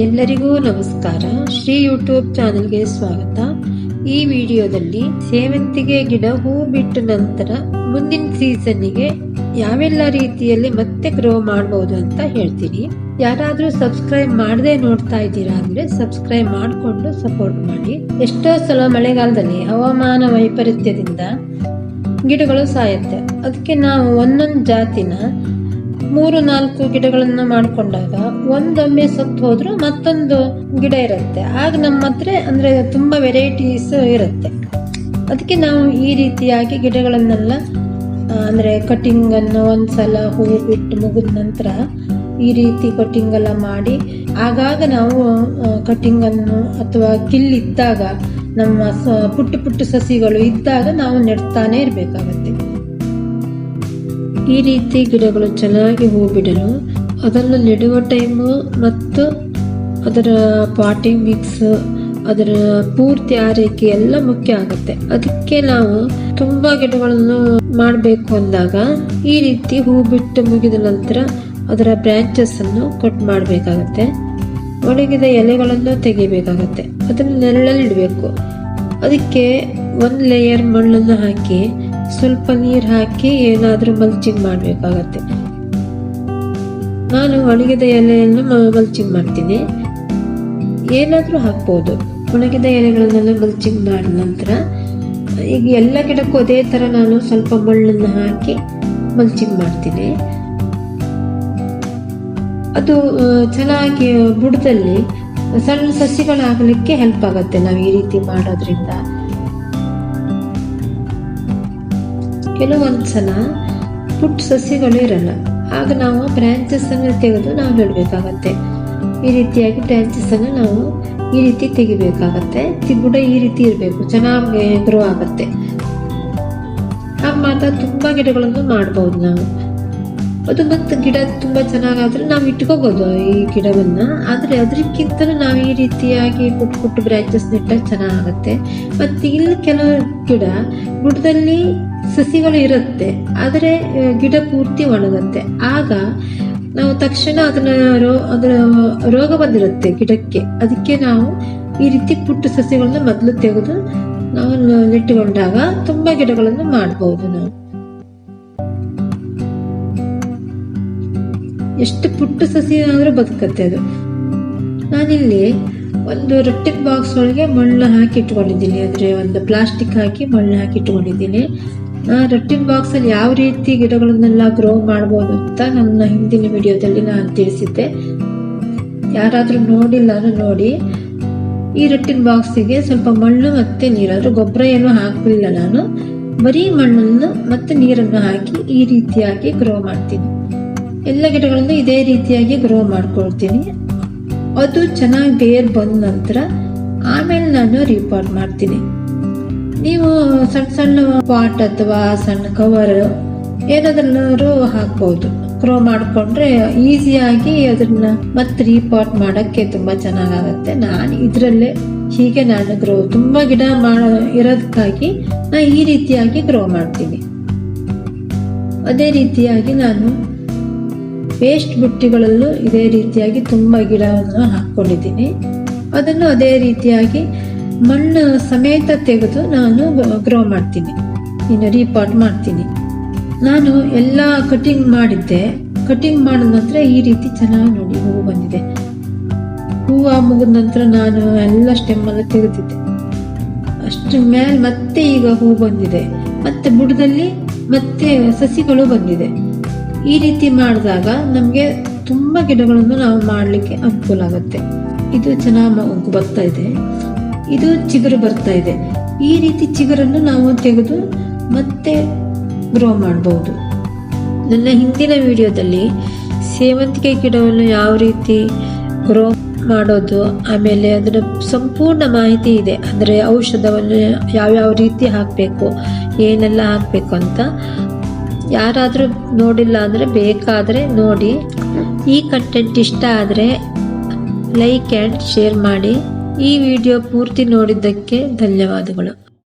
ಎಲ್ಲರಿಗೂ ನಮಸ್ಕಾರ. ಶ್ರೀ ಯೂಟ್ಯೂಬ್ ಚಾನೆಲ್ಗೆ ಸ್ವಾಗತ. ಈ ವಿಡಿಯೋದಲ್ಲಿ ಸೇವಂತಿಗೆ ಗಿಡ ಹೂ ಬಿಟ್ಟ ನಂತರ ಮುಂದಿನ ಸೀಸನ್ನಿಗೆ ಯಾವೆಲ್ಲ ರೀತಿಯಲ್ಲಿ ಮತ್ತೆ ಗ್ರೋ ಮಾಡಬಹುದು ಅಂತ ಹೇಳ್ತೀನಿ. ಯಾರಾದರೂ ಸಬ್ಸ್ಕ್ರೈಬ್ ಮಾಡದೆ ನೋಡ್ತಾ ಇದ್ದೀರಾ ಅಂದ್ರೆ ಸಬ್ಸ್ಕ್ರೈಬ್ ಮಾಡಿಕೊಂಡು ಸಪೋರ್ಟ್ ಮಾಡಿ. ಎಷ್ಟೋ ಸಲ ಮಳೆಗಾಲದಲ್ಲಿ ಹವಾಮಾನ ವೈಪರೀತ್ಯದಿಂದ ಗಿಡಗಳು ಸಾಯುತ್ತೆ. ಅದಕ್ಕೆ ನಾವು ಒಂದೊಂದು ಜಾತಿನ ಮೂರು ನಾಲ್ಕು ಗಿಡಗಳನ್ನ ಮಾಡ್ಕೊಂಡಾಗ ಒಂದೊಮ್ಮೆ ಸತ್ತು ಹೋದ್ರು ಮತ್ತೊಂದು ಗಿಡ ಇರುತ್ತೆ. ಆಗ ನಮ್ಮ ಹತ್ರ ಅಂದ್ರೆ ತುಂಬಾ ವೆರೈಟೀಸ್ ಇರುತ್ತೆ. ಅದಕ್ಕೆ ನಾವು ಈ ರೀತಿಯಾಗಿ ಗಿಡಗಳನ್ನೆಲ್ಲ ಅಂದ್ರೆ ಕಟಿಂಗ್ ಅನ್ನು ಒಂದ್ಸಲ ಹೂ ಬಿಟ್ಟು ಮುಗಿದ ನಂತರ ಈ ರೀತಿ ಕಟಿಂಗ್ ಎಲ್ಲ ಮಾಡಿ, ಆಗಾಗ ನಾವು ಕಟಿಂಗ್ ಅನ್ನು ಅಥವಾ ಕಿಲ್ಲಿದ್ದಾಗ ನಮ್ಮ ಸ- ಪುಟ್ಟ ಪುಟ್ಟ ಸಸಿಗಳು ಇದ್ದಾಗ ನಾವು ನೆಡ್ತಾನೆ ಇರಬೇಕಾಗತ್ತೆ. ಈ ರೀತಿ ಗಿಡಗಳು ಚೆನ್ನಾಗಿ ಹೂ ಬಿಡಲು ಅದನ್ನು ನೆಡುವ ಟೈಮು ಮತ್ತು ಅದರ ಪಾಟಿಂಗ್ ಮಿಕ್ಸ್ ಅದರ ಪೂರ್ತಿ ಆರೈಕೆ ಎಲ್ಲ ಮುಖ್ಯ ಆಗುತ್ತೆ. ಅದಕ್ಕೆ ನಾವು ತುಂಬಾ ಗಿಡಗಳನ್ನು ಮಾಡಬೇಕು ಅಂದಾಗ ಈ ರೀತಿ ಹೂ ಬಿಟ್ಟು ಮುಗಿದ ನಂತರ ಅದರ ಬ್ರಾಂಚಸ್ ಅನ್ನು ಕಟ್ ಮಾಡಬೇಕಾಗತ್ತೆ. ಒಣಗಿದ ಎಲೆಗಳನ್ನು ತೆಗಿಬೇಕಾಗತ್ತೆ ಅದನ್ನು ನೆರಳಲ್ಲಿ ಇಡಬೇಕು. ಅದಕ್ಕೆ ಒಂದು ಲೇಯರ್ ಮಣ್ಣನ್ನು ಹಾಕಿ ಸ್ವಲ್ಪ ನೀರು ಹಾಕಿ ಏನಾದರೂ ಮಲ್ಚಿಂಗ್ ಮಾಡಬೇಕಾಗತ್ತೆ. ನಾನು ಒಣಗಿದ ಎಲೆಯನ್ನು ಮಲ್ಚಿಂಗ್ ಮಾಡ್ತೀನಿ. ಏನಾದರೂ ಹಾಕ್ಬೋದು. ಒಣಗಿದ ಎಲೆಗಳನ್ನೆಲ್ಲ ಮಲ್ಚಿಂಗ್ ಮಾಡಿದ ನಂತರ ಈಗ ಎಲ್ಲ ಗಿಡಕ್ಕೂ ಅದೇ ಥರ ನಾನು ಸ್ವಲ್ಪ ಮಣ್ಣನ್ನು ಹಾಕಿ ಮಲ್ಚಿಂಗ್ ಮಾಡ್ತೀನಿ. ಅದು ಚೆನ್ನಾಗಿ ಬುಡದಲ್ಲಿ ಸಣ್ಣ ಸಸಿಗಳಾಗಲಿಕ್ಕೆ ಹೆಲ್ಪ್ ಆಗುತ್ತೆ. ನಾವು ಈ ರೀತಿ ಮಾಡೋದ್ರಿಂದ. ಕೆಲವೊಂದು ಸಲ ಪುಟ್ಟ ಸಸ್ಯಗಳು ಇರಲ್ಲ. ಆಗ ನಾವು ಬ್ರಾಂಚಸ್ ಅನ್ನು ತೆಗೆದು ನಾವು ಹೇಳಬೇಕಾಗತ್ತೆ ಈ ರೀತಿಯಾಗಿ ಬ್ರಾಂಚಸ್ ಅನ್ನು ನಾವು ಈ ರೀತಿ ತೆಗಿಬೇಕಾಗತ್ತೆ. ಬುಡ ಈ ರೀತಿ ಇರಬೇಕು. ಚೆನ್ನಾಗಿ ಗ್ರೋ ಆಗುತ್ತೆ. ಆಗ ಮಾತ್ರ ತುಂಬ ಗಿಡಗಳನ್ನು ಮಾಡ್ಬೋದು ನಾವು. ಅದು ಮತ್ತು ಗಿಡ ತುಂಬಾ ಚೆನ್ನಾಗಾದರೆ ನಾವು ಇಟ್ಕೋಬೋದು ಈ ಗಿಡವನ್ನ. ಆದರೆ ಅದಕ್ಕಿಂತಲೂ ನಾವು ಈ ರೀತಿಯಾಗಿ ಪುಟ್ಟ ಪುಟ್ಟ ಬ್ರಾಂಚಸ್ ನೆಟ್ಟಾಗ ಚೆನ್ನಾಗತ್ತೆ. ಮತ್ತು ಇಲ್ಲಿ ಕೆಲವು ಗಿಡ ಬುಡದಲ್ಲಿ ಸಸಿಗಳು ಇರುತ್ತೆ, ಆದರೆ ಗಿಡ ಪೂರ್ತಿ ಒಣಗುತ್ತೆ. ಆಗ ನಾವು ತಕ್ಷಣ ಅದನ್ನ ರೋ, ಅದರ ರೋಗ ಬಂದಿರುತ್ತೆ ಗಿಡಕ್ಕೆ. ಅದಕ್ಕೆ ನಾವು ಈ ರೀತಿ ಪುಟ್ಟ ಸಸಿಗಳನ್ನ ಮೊದಲು ತೆಗೆದು ನಾವು ನೆಟ್ಟುಕೊಂಡಾಗ ತುಂಬಾ ಗಿಡಗಳನ್ನು ಮಾಡಬಹುದು ನಾವು. ಎಷ್ಟು ಪುಟ್ಟ ಸಸಿ ಆದ್ರೂ ಬದುಕತ್ತೆ ಅದು. ನಾನಿಲ್ಲಿ ಒಂದು ರೊಟ್ಟಿನ ಬಾಕ್ಸ್ ಒಳಗೆ ಮಣ್ಣು ಹಾಕಿ ಇಟ್ಕೊಂಡಿದ್ದೀನಿ. ಅಂದ್ರೆ ಒಂದು ಪ್ಲಾಸ್ಟಿಕ್ ಹಾಕಿ ಮಣ್ಣು ಹಾಕಿ ಇಟ್ಕೊಂಡಿದ್ದೀನಿ. ರೊಟ್ಟಿನ ಬಾಕ್ಸ್ ಅಲ್ಲಿ ಯಾವ ರೀತಿ ಗಿಡಗಳನ್ನೆಲ್ಲ ಗ್ರೋ ಮಾಡ್ಬೋದು ಅಂತ ನನ್ನ ಹಿಂದಿನ ವಿಡಿಯೋದಲ್ಲಿ ನಾನು ತಿಳಿಸಿದ್ದೆ. ಯಾರಾದರೂ ನೋಡಿಲ್ಲ ನೋಡಿ. ಈ ರೊಟ್ಟಿನ ಬಾಕ್ಸಿಗೆ ಸ್ವಲ್ಪ ಮಣ್ಣು ಮತ್ತೆ ನೀರಾದರೂ ಗೊಬ್ಬರ ಏನು ಹಾಕಲಿಲ್ಲ ನಾನು. ಬರೀ ಮಣ್ಣನ್ನು ಮತ್ತೆ ನೀರನ್ನು ಹಾಕಿ ಈ ರೀತಿಯಾಗಿ ಗ್ರೋ ಮಾಡ್ತೀನಿ. ಎಲ್ಲ ಗಿಡಗಳನ್ನು ಇದೇ ರೀತಿಯಾಗಿ ಗ್ರೋ ಮಾಡ್ಕೊಳ್ತೀನಿ. ಅದು ಚೆನ್ನಾಗಿ ಬೇರ್ ಬಂದ ನಂತರ ಆಮೇಲೆ ನಾನು ರಿಪೋರ್ಟ್ ಮಾಡ್ತೀನಿ. ನೀವು ಸಣ್ಣ ಸಣ್ಣ ಪಾಟ್ ಅಥವಾ ಸಣ್ಣ ಕವರ್ ಏನಾದ್ರೂ ಹಾಕ್ಬೋದು. ಕ್ರೋ ಮಾಡಿಕೊಂಡ್ರೆ ಈಸಿಯಾಗಿ ಅದನ್ನ ಮತ್ತೆ ರೀಪಾಟ್ ಮಾಡಕ್ಕೆ ತುಂಬಾ ಚೆನ್ನಾಗಾಗತ್ತೆ. ನಾನು ಇದರಲ್ಲೇ ಹೀಗೆ ನಾನು ಗ್ರೋ ತುಂಬಾ ಗಿಡ ಮಾಡೋ ಇರೋದಕ್ಕಾಗಿ ನಾನು ಈ ರೀತಿಯಾಗಿ ಗ್ರೋ ಮಾಡ್ತೀನಿ. ಅದೇ ರೀತಿಯಾಗಿ ನಾನು ವೇಸ್ಟ್ ಬುಟ್ಟಿಗಳಲ್ಲೂ ಇದೇ ರೀತಿಯಾಗಿ ತುಂಬ ಗಿಡವನ್ನು ಹಾಕ್ಕೊಂಡಿದ್ದೀನಿ. ಅದನ್ನು ಅದೇ ರೀತಿಯಾಗಿ ಮಣ್ಣು ಸಮೇತ ತೆಗೆದು ನಾನು ಗ್ರೋ ಮಾಡ್ತೀನಿ. ಇನ್ನು ರೀಪಾಟ್ ಮಾಡ್ತೀನಿ. ನಾನು ಎಲ್ಲ ಕಟಿಂಗ್ ಮಾಡಿದ್ದೆ. ಕಟಿಂಗ್ ಮಾಡಿದ ನಂತರ ಈ ರೀತಿ ಚೆನ್ನಾಗಿ ನೋಡಿ ಹೂವು ಬಂದಿದೆ. ಹೂವು ಮುಗಿದ ನಂತರ ನಾನು ಎಲ್ಲ ಸ್ಟೆಮ್ಮನ್ನು ತೆಗೆದಿದ್ದೆ. ಅಷ್ಟು ಮೇಲೆ ಮತ್ತೆ ಈಗ ಹೂ ಬಂದಿದೆ. ಮತ್ತೆ ಬುಡದಲ್ಲಿ ಮತ್ತೆ ಸಸಿಗಳು ಬಂದಿದೆ. ಈ ರೀತಿ ಮಾಡಿದಾಗ ನಮಗೆ ತುಂಬ ಗಿಡಗಳನ್ನು ನಾವು ಮಾಡಲಿಕ್ಕೆ ಅನುಕೂಲ ಆಗುತ್ತೆ. ಇದು ಚೆನ್ನಾಗಿ ಬರ್ತಾ ಇದೆ. ಇದು ಚಿಗುರು ಬರ್ತಾ ಇದೆ. ಈ ರೀತಿ ಚಿಗುರನ್ನು ನಾವು ತೆಗೆದು ಮತ್ತೆ ಗ್ರೋ ಮಾಡಬಹುದು ನನ್ನ ಹಿಂದಿನ ವಿಡಿಯೋದಲ್ಲಿ ಸೇವಂತಿಗೆ ಗಿಡವನ್ನು ಯಾವ ರೀತಿ ಗ್ರೋ ಮಾಡೋದು, ಆಮೇಲೆ ಅದರ ಸಂಪೂರ್ಣ ಮಾಹಿತಿ ಇದೆ. ಅಂದರೆ ಔಷಧವನ್ನು ಯಾವ್ಯಾವ ರೀತಿ ಹಾಕಬೇಕು, ಏನೆಲ್ಲ ಹಾಕಬೇಕು ಅಂತ ಯಾರಾದರೂ ನೋಡಿಲ್ಲ ಅಂದರೆ ಬೇಕಾದರೆ ನೋಡಿ. ಈ ಕಂಟೆಂಟ್ ಇಷ್ಟ ಆದರೆ ಲೈಕ್ ಆ್ಯಂಡ್ ಶೇರ್ ಮಾಡಿ. ಈ ವಿಡಿಯೋ ಪೂರ್ತಿ ನೋಡಿದ್ದಕ್ಕೆ ಧನ್ಯವಾದಗಳು.